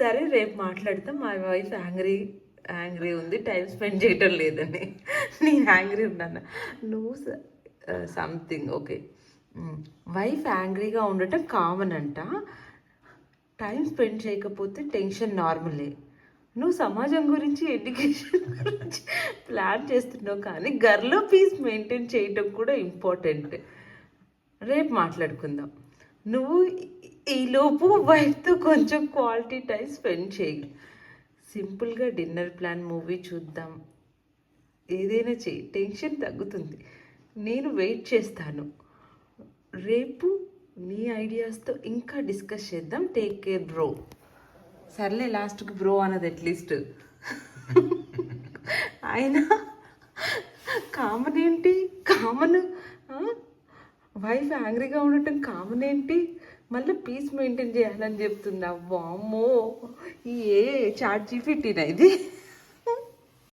సరే రేపు మాట్లాడతాం. మా వైఫ్ యాంగ్రీ యాంగ్రీ ఉంది. టైం స్పెండ్ చేయటం లేదని. నేను యాంగ్రీ ఉన్నాను నువ్వు సంథింగ్ ఓకే వైఫ్ యాంగ్రీగా ఉండటం కామన్ అంట. టైం స్పెండ్ చేయకపోతే టెన్షన్ నార్మలే నువ్వు సమాజం గురించి ఎడ్యుకేషన్ గురించి ప్లాన్ చేస్తున్నావు కానీ గర్లో పీస్ మెయింటైన్ చేయటం కూడా ఇంపార్టెంట్ రేపు మాట్లాడుకుందాం. నువ్వు ఈలోపు వైఫ్తో కొంచెం క్వాలిటీ టైం స్పెండ్ చేయి. సింపుల్గా డిన్నర్ ప్లాన్ మూవీ చూద్దాం. ఏదైనా చెయ్యి టెన్షన్ తగ్గుతుంది. నేను వెయిట్ చేస్తాను. రేపు నీ ఐడియాస్తో ఇంకా డిస్కస్ చేద్దాం. Take care bro. సర్లే లాస్ట్కి బ్రో అన్నది అట్లీస్ట్ ఆయన కామన్ ఏంటి? కామన్ వైఫ్ యాంగ్రీగా ఉండటం కామన్ ఏంటి? మళ్ళీ పీస్ మెయింటైన్ చేయాలని చెప్తుందా. వామ్మో ఈ ఏ చాట్ జీపీటీనా ఇది?